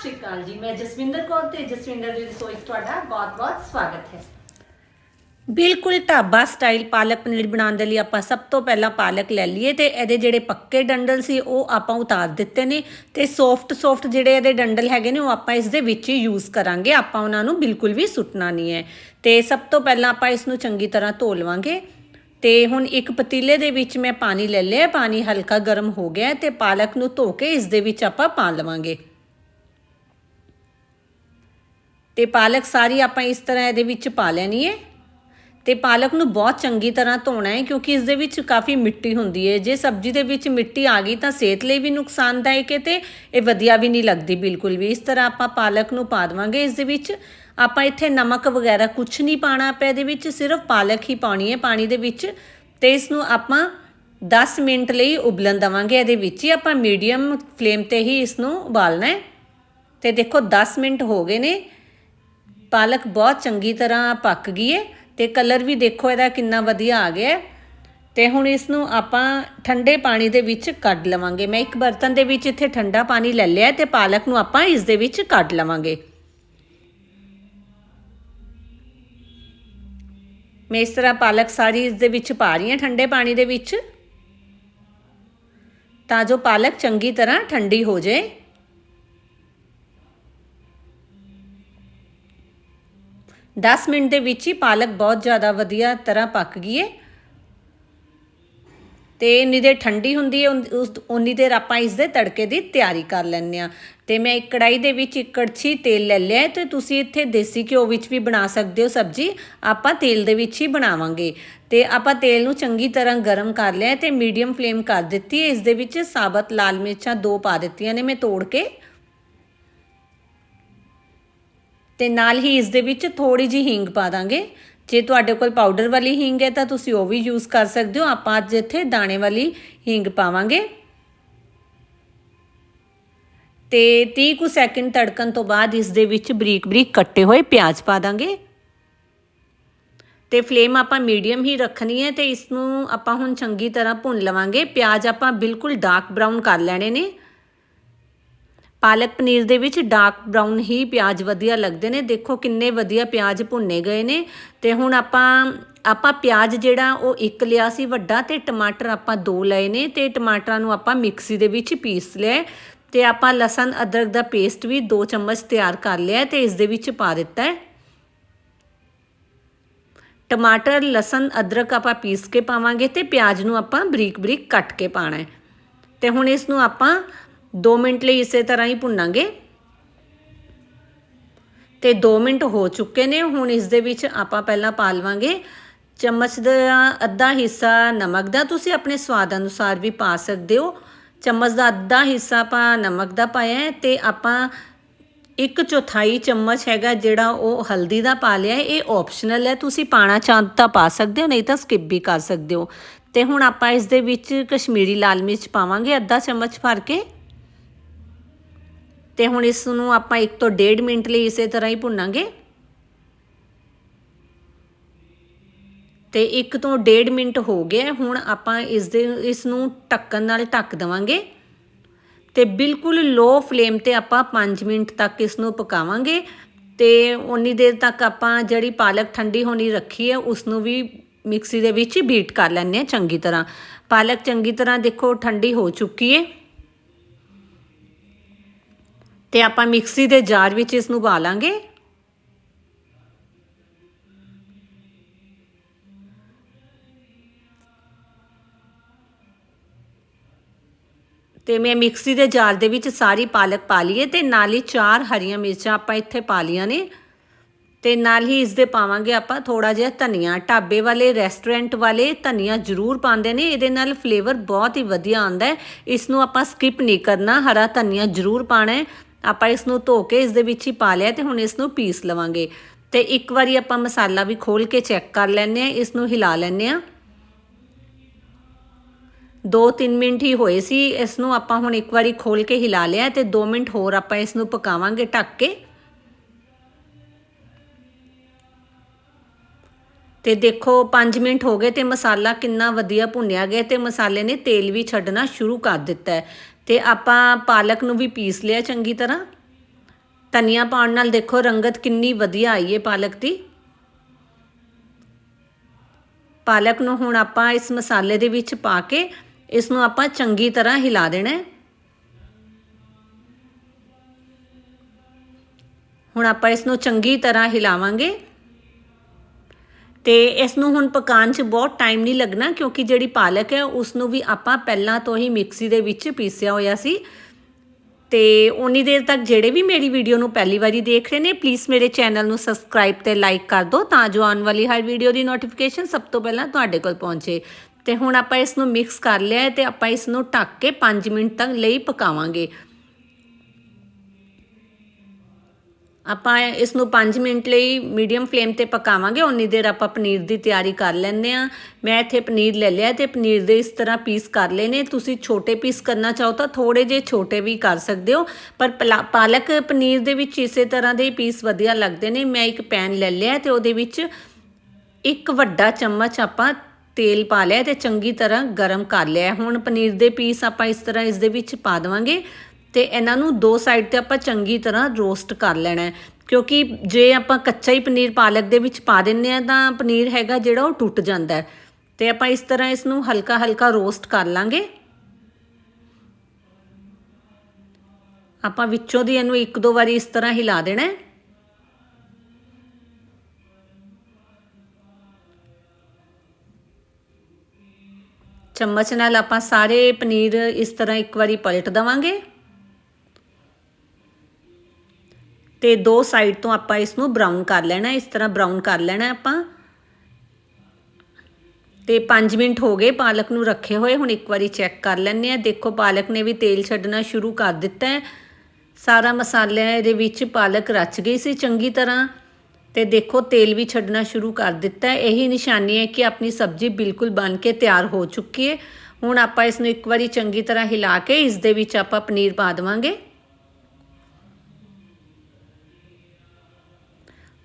ਸ਼੍ਰੀ ਅਕਾਲ ਜੀ, ਮੈਂ ਜਸਵਿੰਦਰ ਕੌਰ ਤੇ ਜਸਵਿੰਦਰ ਦੀ ਰਸੋਈ 'ਚ ਤੁਹਾਡਾ ਬਹੁਤ-ਬਹੁਤ ਸਵਾਗਤ ਹੈ। ਬਿਲਕੁਲ ਢਾਬਾ ਸਟਾਈਲ ਪਾਲਕ ਪਨੀਰ ਬਣਾਉਣ ਦੇ ਲਈ ਆਪਾਂ ਸਭ ਤੋਂ ਪਹਿਲਾਂ ਪਾਲਕ ਲੈ ਲਈਏ ਤੇ ਇਹਦੇ ਜਿਹੜੇ ਪੱਕੇ ਡੰਡਲ ਸੀ ਉਹ ਆਪਾਂ ਉਤਾਰ ਦਿੱਤੇ ਨੇ ਤੇ ਸੌਫਟ ਸੌਫਟ ਜਿਹੜੇ ਇਹਦੇ ਡੰਡਲ ਹੈਗੇ ਨੇ ਉਹ ਆਪਾਂ ਇਸ ਦੇ ਵਿੱਚ ਹੀ ਯੂਜ਼ ਕਰਾਂਗੇ, ਆਪਾਂ ਉਹਨਾਂ ਨੂੰ ਬਿਲਕੁਲ ਵੀ ਸੁੱਟਣਾ ਨਹੀਂ ਹੈ। ਤੇ ਸਭ ਤੋਂ ਪਹਿਲਾਂ ਆਪਾਂ ਇਸ ਨੂੰ ਚੰਗੀ ਤਰ੍ਹਾਂ ਧੋ ਲਵਾਂਗੇ ਤੇ ਹੁਣ ਇੱਕ ਪਤੀਲੇ ਦੇ ਵਿੱਚ ਮੈਂ ਪਾਣੀ ਲੈ ਲਿਆ, ਪਾਣੀ ਹਲਕਾ ਗਰਮ ਹੋ ਗਿਆ ਹੈ ਤੇ ਪਾਲਕ ਨੂੰ ਧੋ ਕੇ ਇਸ ਦੇ ਵਿੱਚ ਆਪਾਂ ਪਾ ਲਵਾਂਗੇ। ਤੇ ਪਾਲਕ ਸਾਰੀ ਆਪਾਂ ਇਸ ਤਰ੍ਹਾਂ ਇਹਦੇ ਵਿੱਚ ਪਾ ਲੈਣੀ ਹੈ ਤੇ ਪਾਲਕ ਨੂੰ ਬਹੁਤ ਚੰਗੀ ਤਰ੍ਹਾਂ ਧੋਣਾ ਹੈ ਕਿਉਂਕਿ ਇਸ ਦੇ ਵਿੱਚ ਕਾਫੀ ਮਿੱਟੀ ਹੁੰਦੀ ਹੈ ਜੇ ਸਬਜ਼ੀ ਦੇ ਵਿੱਚ ਮਿੱਟੀ ਆ ਗਈ ਤਾਂ ਸਿਹਤ ਲਈ ਵੀ ਨੁਕਸਾਨਦਾਇਕ ਹੈ ਤੇ ਇਹ ਵਧੀਆ ਵੀ ਨਹੀਂ ਲੱਗਦੀ ਬਿਲਕੁਲ ਵੀ। ਇਸ ਤਰ੍ਹਾਂ ਆਪਾਂ ਪਾਲਕ ਨੂੰ ਪਾ ਦੇਵਾਂਗੇ ਇਸ ਦੇ ਵਿੱਚ। ਆਪਾਂ ਇੱਥੇ ਨਮਕ ਵਗੈਰਾ ਕੁਝ ਨਹੀਂ ਪਾਣਾ ਆਪਾਂ ਇਹਦੇ ਵਿੱਚ, ਸਿਰਫ ਪਾਲਕ ਹੀ ਪਾਉਣੀ ਹੈ ਪਾਣੀ ਦੇ ਵਿੱਚ। ਤੇ ਇਸ ਨੂੰ ਆਪਾਂ 10 ਮਿੰਟ ਲਈ ਉਬਲਣ ਦਵਾਂਗੇ ਇਹਦੇ ਵਿੱਚ ਹੀ। ਆਪਾਂ ਮੀਡੀਅਮ ਫਲੇਮ ਤੇ ਹੀ ਇਸ ਨੂੰ ਉਬਾਲਣਾ ਹੈ ਤੇ ਦੇਖੋ 10 ਮਿੰਟ ਹੋ ਗਏ ਨੇ। ਪਾਲਕ ਬਹੁਤ ਚੰਗੀ ਤਰ੍ਹਾਂ ਪੱਕ ਗਈ ਹੈ ਤੇ ਕਲਰ ਵੀ ਦੇਖੋ ਇਹਦਾ ਕਿੰਨਾ ਵਧੀਆ ਆ ਗਿਆ ਹੈ। ਤੇ ਹੁਣ ਇਸ ਨੂੰ ਆਪਾਂ ਠੰਡੇ ਪਾਣੀ ਦੇ ਵਿੱਚ ਕੱਢ ਲਵਾਂਗੇ। ਮੈਂ ਇੱਕ ਬਰਤਨ ਦੇ ਵਿੱਚ ਇੱਥੇ ਠੰਡਾ ਪਾਣੀ ਲੈ ਲਿਆ ਹੈ ਤੇ ਪਾਲਕ ਨੂੰ ਆਪਾਂ ਇਸ ਦੇ ਵਿੱਚ ਕੱਢ ਲਵਾਂਗੇ। ਮੈਂ ਇਸ ਤਰ੍ਹਾਂ ਪਾਲਕ ਸਾਰੀ ਇਸ ਦੇ ਵਿੱਚ ਪਾ ਰਹੀ ਹਾਂ ਠੰਡੇ ਪਾਣੀ ਦੇ ਵਿੱਚ ਤਾਂ ਜੋ ਪਾਲਕ ਚੰਗੀ ਤਰ੍ਹਾਂ ਠੰਡੀ ਹੋ ਜਾਏ। ਦਸ ਮਿੰਟ ਦੇ ਵਿੱਚ ਹੀ ਪਾਲਕ ਬਹੁਤ ਜ਼ਿਆਦਾ ਵਧੀਆ ਤਰ੍ਹਾਂ ਪੱਕ ਗਈ ਹੈ ਤੇ ਇੰਨੀ ਦੇਰ ਠੰਡੀ ਹੁੰਦੀ ਹੈ ਉਨ- ਉਸ, ਉਨੀ ਦੇਰ ਆਪਾਂ ਇਸ ਦੇ ਤੜਕੇ ਦੀ ਤਿਆਰੀ ਕਰ ਲੈਂਦੇ ਆ ਤੇ ਮੈਂ ਇੱਕ ਕੜਾਈ ਦੇ ਵਿੱਚ ਇੱਕ ਕੜਛੀ ਤੇਲ ਲੈ ਲਿਆ ਹੈ ਤੇ ਤੁਸੀਂ ਇੱਥੇ ਦੇਸੀ ਘਿਓ ਵਿੱਚ ਵੀ ਬਣਾ ਸਕਦੇ ਹੋ ਸਬਜ਼ੀ। ਆਪਾਂ ਤੇਲ ਦੇ ਵਿੱਚ ਹੀ ਬਣਾਵਾਂਗੇ। ਤੇ ਆਪਾਂ ਤੇਲ ਨੂੰ ਚੰਗੀ ਤਰ੍ਹਾਂ ਗਰਮ ਕਰ ਲਿਆ ਹੈ ਤੇ ਮੀਡੀਅਮ ਫਲੇਮ ਕਰ ਦਿੱਤੀ ਇਸ ਦੇ ਵਿੱਚ ਸਾਬਤ ਲਾਲ ਮਿਰਚਾਂ ਦੋ ਪਾ ਦਿੱਤੀਆਂ ਨੇ ਮੈਂ ਤੋੜ ਕੇ। ਤੇ ਨਾਲ ਹੀ ਇਸ ਦੇ ਵਿੱਚ ਥੋੜੀ ਜੀ ਹਿੰਗ ਪਾ ਦਾਂਗੇ। ਜੇ ਤੁਹਾਡੇ ਕੋਲ ਪਾਊਡਰ ਵਾਲੀ ਹਿੰਗ ਹੈ ਤਾਂ ਤੁਸੀਂ ਉਹ ਵੀ ਯੂਜ਼ ਕਰ ਸਕਦੇ ਹੋ। ਆਪਾਂ ਅੱਜ ਇੱਥੇ ਦਾਣੇ ਵਾਲੀ ਹਿੰਗ ਪਾਵਾਂਗੇ। ਤੇ 30 ਕੁ ਸੈਕਿੰਡ ਤੜਕਣ ਤੋਂ ਬਾਅਦ ਇਸ ਦੇ ਵਿੱਚ ਬਰੀਕ ਬਰੀਕ ਕੱਟੇ ਹੋਏ ਪਿਆਜ਼ ਪਾ ਦਾਂਗੇ। ਤੇ ਫਲੇਮ ਆਪਾਂ ਮੀਡੀਅਮ ਹੀ ਰੱਖਣੀ ਹੈ ਤੇ ਇਸ ਨੂੰ ਆਪਾਂ ਹੁਣ ਚੰਗੀ ਤਰ੍ਹਾਂ ਭੁੰਨ ਲਵਾਂਗੇ। ਪਿਆਜ਼ ਆਪਾਂ ਬਿਲਕੁਲ ਡਾਰਕ ਬਰਾਊਨ ਕਰ ਲੈਣੇ ਨੇ। ਪਾਲਕ ਪਨੀਰ ਦੇ ਵਿੱਚ ਡਾਰਕ ਬਰਾਊਨ ਹੀ ਪਿਆਜ਼ ਵਧੀਆ ਲੱਗਦੇ ਨੇ। ਦੇਖੋ ਕਿੰਨੇ ਵਧੀਆ ਪਿਆਜ਼ ਭੁੰਨੇ ਗਏ ਨੇ। ਤੇ ਹੁਣ ਆਪਾਂ ਆਪਾਂ ਪਿਆਜ਼ ਜਿਹੜਾ ਉਹ ਇੱਕ ਲਿਆ ਸੀ ਵੱਡਾ ਤੇ ਟਮਾਟਰ ਆਪਾਂ ਦੋ ਲਏ ਨੇ ਤੇ ਟਮਾਟਰਾਂ ਨੂੰ ਆਪਾਂ ਮਿਕਸੀ ਦੇ ਵਿੱਚ ਪੀਸ ਲਿਆ ਤੇ ਆਪਾਂ ਲਸਣ, ਅਦਰਕ ਦਾ ਪੇਸਟ ਵੀ 2 ਚਮਚ ਤਿਆਰ ਕਰ ਲਿਆ ਤੇ ਇਸ ਦੇ ਵਿੱਚ ਪਾ ਦਿੱਤਾ ਹੈ। ਟਮਾਟਰ, ਲਸਣ, ਅਦਰਕ ਆਪਾਂ ਪੀਸ ਕੇ ਪਾਵਾਂਗੇ ਤੇ ਪਿਆਜ਼ ਨੂੰ ਆਪਾਂ ਬਰੀਕ ਬਰੀਕ ਕੱਟ ਕੇ ਪਾਣਾ ਹੈ। ਤੇ ਹੁਣ ਇਸ ਨੂੰ ਆਪਾਂ 2 ਮਿੰਟ ਲਈ ਇਸੇ ਤਰ੍ਹਾਂ ਹੀ ਭੁੰਨਾਂਗੇ। ਤੇ 2 ਮਿੰਟ ਹੋ ਚੁੱਕੇ ਨੇ, ਹੁਣ ਇਸ ਦੇ ਵਿੱਚ ਆਪਾਂ ਪਹਿਲਾਂ ਪਾ ਲਵਾਂਗੇ। ਚਮਚ ਦਾ ਅੱਧਾ ਹਿੱਸਾ ਨਮਕ ਦਾ, ਤੁਸੀਂ ਆਪਣੇ ਸਵਾਦ ਅਨੁਸਾਰ ਵੀ ਪਾ ਸਕਦੇ ਹੋ। ਚਮਚ ਦਾ ਅੱਧਾ ਹਿੱਸਾ ਆਪਾਂ ਨਮਕ ਦਾ ਪਾਇਆ ਹੈ ਤੇ ਆਪਾਂ ਇੱਕ ਚੌਥਾਈ ਚਮਚ ਹੈਗਾ ਜਿਹੜਾ ਉਹ ਹਲਦੀ ਦਾ ਪਾ ਲਿਆ ਇਹ ਆਪਸ਼ਨਲ ਹੈ। ਤੁਸੀਂ ਪਾਣਾ ਚਾਹੋ ਤਾਂ ਪਾ ਸਕਦੇ ਹੋ, ਨਹੀਂ ਤਾਂ ਸਕਿਪ ਵੀ ਕਰ ਸਕਦੇ ਹੋ। ਤੇ ਹੁਣ ਆਪਾਂ ਇਸ ਦੇ ਵਿੱਚ ਕਸ਼ਮੀਰੀ ਲਾਲ ਮਿਰਚ ਪਾਵਾਂਗੇ, ਅੱਧਾ ਚਮਚ ਭਰ ਕੇ। ਤੇ ਹੁਣ ਇਸ ਨੂੰ ਆਪਾਂ 1 ਤੋਂ 1.5 ਮਿੰਟ ਲਈ ਇਸੇ ਤਰ੍ਹਾਂ ਹੀ ਭੁੰਨਾਂਗੇ। ਤੇ 1 ਤੋਂ 1.5 ਮਿੰਟ ਹੋ ਗਿਆ ਹੁਣ ਆਪਾਂ ਇਸ ਦੇ, ਇਸ ਨੂੰ ਢੱਕਣ ਨਾਲ ਢੱਕ ਦਵਾਂਗੇ। ਤੇ ਬਿਲਕੁਲ ਲੋ ਫਲੇਮ ਤੇ ਆਪਾਂ 5 ਮਿੰਟ ਤੱਕ ਇਸ ਨੂੰ ਪਕਾਵਾਂਗੇ। ਤੇ ਉਨੀ ਦੇਰ ਤੱਕ ਆਪਾਂ ਜਿਹੜੀ ਪਾਲਕ ਠੰਡੀ ਹੋਣੀ ਰੱਖੀ ਹੈ, ਉਸ ਨੂੰ ਵੀ ਮਿਕਸੀ ਦੇ ਵਿੱਚ ਬੀਟ ਕਰ ਲੈਣੇ ਆ ਚੰਗੀ ਤਰ੍ਹਾਂ। ਪਾਲਕ ਚੰਗੀ ਤਰ੍ਹਾਂ ਦੇਖੋ ਠੰਡੀ ਹੋ ਚੁੱਕੀ ਹੈ। ਤੇ ਆਪਾਂ ਮਿਕਸੀ ਦੇ ਜਾਰ ਵਿੱਚ ਇਸ ਨੂੰ ਪਾ ਲਾਂਗੇ ਤੇ ਮੈਂ ਮਿਕਸੀ ਦੇ ਜਾਰ ਦੇ ਵਿੱਚ ਸਾਰੀ ਪਾਲਕ ਪਾ ਲਈਏ ਤੇ ਨਾਲ ਹੀ ਚਾਰ ਹਰੀਆਂ ਮਿਰਚਾਂ ਆਪਾਂ ਇੱਥੇ ਪਾ ਲੀਆਂ ਨੇ। ਤੇ ਨਾਲ ਹੀ ਇਸ ਦੇ ਪਾਵਾਂਗੇ ਆਪਾਂ ਥੋੜਾ ਜਿਹਾ ਧਨੀਆ। ਢਾਬੇ ਵਾਲੇ ਰੈਸਟੋਰੈਂਟ ਵਾਲੇ ਧਨੀਆ ਜ਼ਰੂਰ ਪਾਉਂਦੇ ਨੇ। ਇਹਦੇ ਨਾਲ ਫਲੇਵਰ ਬਹੁਤ ਹੀ ਵਧੀਆ ਆਉਂਦਾ ਹੈ। ਇਸ ਨੂੰ ਆਪਾਂ ਸਕਿਪ ਨਹੀਂ ਕਰਨਾ। ਹਰਾ ਧਨੀਆ ਜ਼ਰੂਰ ਪਾਣਾ ਹੈ। ਆਪਾਂ ਇਸ ਨੂੰ ਧੋ ਕੇ ਇਸ ਦੇ ਵਿੱਚ ਹੀ ਪਾ ਲਿਆ ਤੇ ਹੁਣ ਇਸ ਨੂੰ ਪੀਸ ਲਵਾਂਗੇ। ਤੇ ਇੱਕ ਵਾਰੀ ਆਪਾਂ ਮਸਾਲਾ ਵੀ ਖੋਲ ਕੇ ਚੈੱਕ ਕਰ ਲੈਣੇ ਆ ਇਸ ਨੂੰ ਹਿਲਾ ਲੈਣੇ ਆ 2-3 ਮਿੰਟ ਹੀ ਹੋਏ ਸੀ ਇਸ ਨੂੰ ਆਪਾਂ ਹੁਣ ਇੱਕ ਵਾਰੀ ਖੋਲ ਕੇ ਹਿਲਾ ਲਿਆ ਤੇ 2 ਮਿੰਟ ਹੋਰ ਆਪਾਂ ਇਸ ਨੂੰ ਪਕਾਵਾਂਗੇ ਢੱਕ ਕੇ। ਤੇ ਦੇਖੋ 5 ਮਿੰਟ ਹੋ ਗਏ ਤੇ ਮਸਾਲਾ ਕਿੰਨਾ ਵਧੀਆ ਭੁੰਨਿਆ ਗਿਆ ਤੇ ਮਸਾਲੇ ਨੇ ਤੇਲ ਵੀ ਛੱਡਣਾ ਸ਼ੁਰੂ ਕਰ ਦਿੱਤਾ ਹੈ। ਤੇ ਆਪਾਂ ਪਾਲਕ ਨੂੰ ਵੀ ਪੀਸ ਲਿਆ ਚੰਗੀ ਤਰ੍ਹਾਂ। ਧਨੀਆ ਪਾਉਣ ਨਾਲ ਦੇਖੋ ਰੰਗਤ ਕਿੰਨੀ ਵਧੀਆ ਆਈ ਹੈ ਪਾਲਕ ਦੀ। ਪਾਲਕ ਨੂੰ ਹੁਣ ਆਪਾਂ ਇਸ ਮਸਾਲੇ ਦੇ ਵਿੱਚ ਪਾ ਕੇ ਇਸ ਨੂੰ ਆਪਾਂ ਚੰਗੀ ਤਰ੍ਹਾਂ ਹਿਲਾ ਦੇਣਾ ਹੈ। ਹੁਣ ਆਪਾਂ ਇਸ ਨੂੰ ਚੰਗੀ ਤਰ੍ਹਾਂ ਹਿਲਾਵਾਂਗੇ। ਤੇ ਇਸ ਨੂੰ ਹੁਣ ਪਕਾਉਣ 'ਚ ਬਹੁਤ ਟਾਈਮ ਨਹੀਂ ਲੱਗਣਾ ਕਿਉਂਕਿ ਜਿਹੜੀ ਪਾਲਕ ਹੈ ਉਸ ਨੂੰ ਵੀ ਆਪਾਂ ਪਹਿਲਾਂ ਤੋਂ ਹੀ ਮਿਕਸੀ ਦੇ ਵਿੱਚ ਪੀਸਿਆ ਹੋਇਆ ਸੀ। ਤੇ ਉਨੀ ਦੇਰ ਤੱਕ ਜਿਹੜੇ ਵੀ ਮੇਰੀ ਵੀਡੀਓ ਨੂੰ ਪਹਿਲੀ ਵਾਰੀ ਦੇਖ ਰਹੇ ਨੇ ਪਲੀਜ਼ ਮੇਰੇ ਚੈਨਲ ਨੂੰ ਸਬਸਕ੍ਰਾਈਬ ਤੇ ਲਾਈਕ ਕਰ ਦਿਓ ਤਾਂ ਜੋ ਆਉਣ ਵਾਲੀ ਹਰ ਵੀਡੀਓ ਦੀ ਨੋਟੀਫਿਕੇਸ਼ਨ ਸਭ ਤੋਂ ਪਹਿਲਾਂ ਤੁਹਾਡੇ ਕੋਲ ਪਹੁੰਚੇ। ਤੇ ਹੁਣ ਆਪਾਂ ਇਸ ਨੂੰ ਮਿਕਸ ਕਰ ਲਿਆ ਹੈ ਤੇ ਆਪਾਂ ਇਸ ਨੂੰ ਢੱਕ ਕੇ 5 ਮਿੰਟ ਤੱਕ ਲਈ ਪਕਾਵਾਂਗੇ। ਆਪਾਂ ਇਸ ਨੂੰ 5 ਮਿੰਟ ਲਈ ਮੀਡੀਅਮ ਫਲੇਮ ਤੇ ਪਕਾਵਾਂਗੇ। ਉਨੀ ਦੇਰ ਆਪਾਂ ਪਨੀਰ ਦੀ ਤਿਆਰੀ ਕਰ ਲੈਂਦੇ ਆ ਮੈਂ ਇੱਥੇ ਪਨੀਰ ਲੈ ਲਿਆ ਤੇ ਪਨੀਰ ਦੇ ਇਸ ਤਰ੍ਹਾਂ ਪੀਸ ਕਰ ਲਏ ਨੇ। ਤੁਸੀਂ ਛੋਟੇ ਪੀਸ ਕਰਨਾ ਚਾਹੋ ਤਾਂ ਥੋੜੇ ਜਿਹੇ ਛੋਟੇ ਵੀ ਕਰ ਸਕਦੇ ਹੋ। ਪਰ ਪਲਾ- ਪਾਲਕ ਪਨੀਰ ਦੇ ਵਿੱਚ ਇਸੇ ਤਰ੍ਹਾਂ ਦੇ ਪੀਸ ਵਧੀਆ ਲੱਗਦੇ ਨੇ। ਮੈਂ ਇੱਕ ਪੈਨ ਲੈ ਲਿਆ ਤੇ ਉਹਦੇ ਵਿੱਚ ਇੱਕ ਵੱਡਾ ਚਮਚ ਆਪਾਂ ਤੇਲ ਪਾ ਲਿਆ ਤੇ ਚੰਗੀ ਤਰ੍ਹਾਂ ਗਰਮ ਕਰ ਲਿਆ। ਹੁਣ ਪਨੀਰ ਦੇ ਪੀਸ ਆਪਾਂ ਇਸ ਤਰ੍ਹਾਂ ਇਸ ਦੇ ਵਿੱਚ ਪਾ ਦੇਵਾਂਗੇ। ਤੇ ਇਹਨਾਂ ਨੂੰ ਦੋ ਸਾਈਡ ਤੇ ਆਪਾਂ ਚੰਗੀ ਤਰ੍ਹਾਂ ਰੋਸਟ ਕਰ ਲੈਣਾ ਹੈ। ਕਿਉਂਕਿ ਜੇ ਆਪਾਂ ਕੱਚਾ ਹੀ ਪਨੀਰ ਪਾਲਕ ਦੇ ਵਿੱਚ ਪਾ ਦਿੰਨੇ ਆ ਤਾਂ ਪਨੀਰ ਹੈਗਾ ਜਿਹੜਾ ਉਹ ਟੁੱਟ ਜਾਂਦਾ ਹੈ। ਤੇ ਆਪਾਂ ਇਸ ਤਰ੍ਹਾਂ ਇਸ ਨੂੰ ਹਲਕਾ ਹਲਕਾ ਰੋਸਟ ਕਰ ਲਾਂਗੇ। ਆਪਾਂ ਵਿੱਚੋਂ ਦੀ ਇਹਨੂੰ ਇੱਕ ਦੋ ਵਾਰੀ ਇਸ ਤਰ੍ਹਾਂ ਹਿਲਾ ਦੇਣਾ ਹੈ। ਚਮਚ ਨਾਲ ਆਪਾਂ ਸਾਰੇ ਪਨੀਰ ਇਸ ਤਰ੍ਹਾਂ ਇੱਕ ਵਾਰੀ ਪਲਟ ਦਵਾਂਗੇ। ਤੇ ਦੋ ਸਾਈਡ ਤੋਂ ਆਪਾਂ ਇਸ ਨੂੰ ਬਰਾਊਨ ਕਰ ਲੈਣਾ, ਇਸ ਤਰ੍ਹਾਂ ਬਰਾਊਨ ਕਰ ਲੈਣਾ ਆਪਾਂ। ਤੇ 5 ਮਿੰਟ ਹੋ ਗਏ ਪਾਲਕ ਨੂੰ ਰੱਖੇ ਹੋਏ, ਹੁਣ ਇੱਕ ਵਾਰੀ ਚੈੱਕ ਕਰ ਲੈਂਦੇ ਆ ਦੇਖੋ, ਪਾਲਕ ਨੇ ਵੀ ਤੇਲ ਛੱਡਣਾ ਸ਼ੁਰੂ ਕਰ ਦਿੱਤਾ ਹੈ। ਸਾਰਾ ਮਸਾਲਾ ਦੇ ਵਿੱਚ ਪਾਲਕ ਰਚ ਗਈ ਸੀ ਚੰਗੀ ਤਰ੍ਹਾਂ। ਤੇ ਦੇਖੋ, ਤੇਲ ਵੀ ਛੱਡਣਾ ਸ਼ੁਰੂ ਕਰ ਦਿੱਤਾ ਹੈ। ਇਹੀ ਨਿਸ਼ਾਨੀ ਹੈ ਕਿ ਆਪਣੀ ਸਬਜ਼ੀ ਬਿਲਕੁਲ ਬਣ ਕੇ ਤਿਆਰ ਹੋ ਚੁੱਕੀ ਹੈ। ਹੁਣ ਆਪਾਂ ਇਸ ਨੂੰ ਇੱਕ ਵਾਰੀ ਚੰਗੀ ਤਰ੍ਹਾਂ ਹਿਲਾ ਕੇ, ਇਸ ਦੇ ਵਿੱਚ ਆਪਾਂ ਪਨੀਰ ਪਾ ਦੇਵਾਂਗੇ।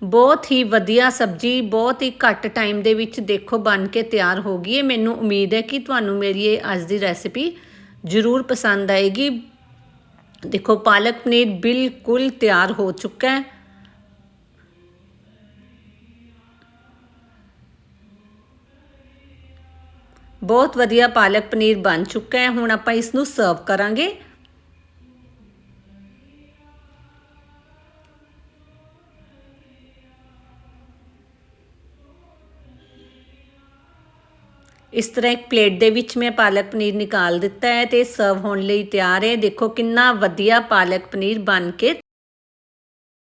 ਬਹੁਤ ਹੀ ਵਧੀਆ ਸਬਜ਼ੀ, ਬਹੁਤ ਹੀ ਘੱਟ ਟਾਈਮ ਦੇ ਵਿੱਚ ਦੇਖੋ ਬਣ ਕੇ ਤਿਆਰ ਹੋ ਗਈ ਹੈ। ਮੈਨੂੰ ਉਮੀਦ ਹੈ ਕਿ ਤੁਹਾਨੂੰ ਮੇਰੀ ਇਹ ਅੱਜ ਦੀ ਰੈਸਿਪੀ ਜ਼ਰੂਰ ਪਸੰਦ ਆਏਗੀ। ਦੇਖੋ, ਪਾਲਕ ਪਨੀਰ ਬਿਲਕੁਲ ਤਿਆਰ ਹੋ ਚੁੱਕਾ ਹੈ। ਬਹੁਤ ਵਧੀਆ ਪਾਲਕ ਪਨੀਰ ਬਣ ਚੁੱਕਾ ਹੈ। ਹੁਣ ਆਪਾਂ ਇਸ ਨੂੰ ਸਰਵ ਕਰਾਂਗੇ। ਇਸ ਤਰ੍ਹਾਂ ਇੱਕ ਪਲੇਟ ਦੇ ਵਿੱਚ ਮੈਂ ਪਾਲਕ ਪਨੀਰ ਨਿਕਾਲ ਦਿੱਤਾ ਹੈ ਤੇ ਸਰਵ ਹੋਣ ਲਈ ਤਿਆਰ ਹੈ। ਦੇਖੋ ਕਿੰਨਾ ਵਧੀਆ ਪਾਲਕ ਪਨੀਰ ਬਣ ਕੇ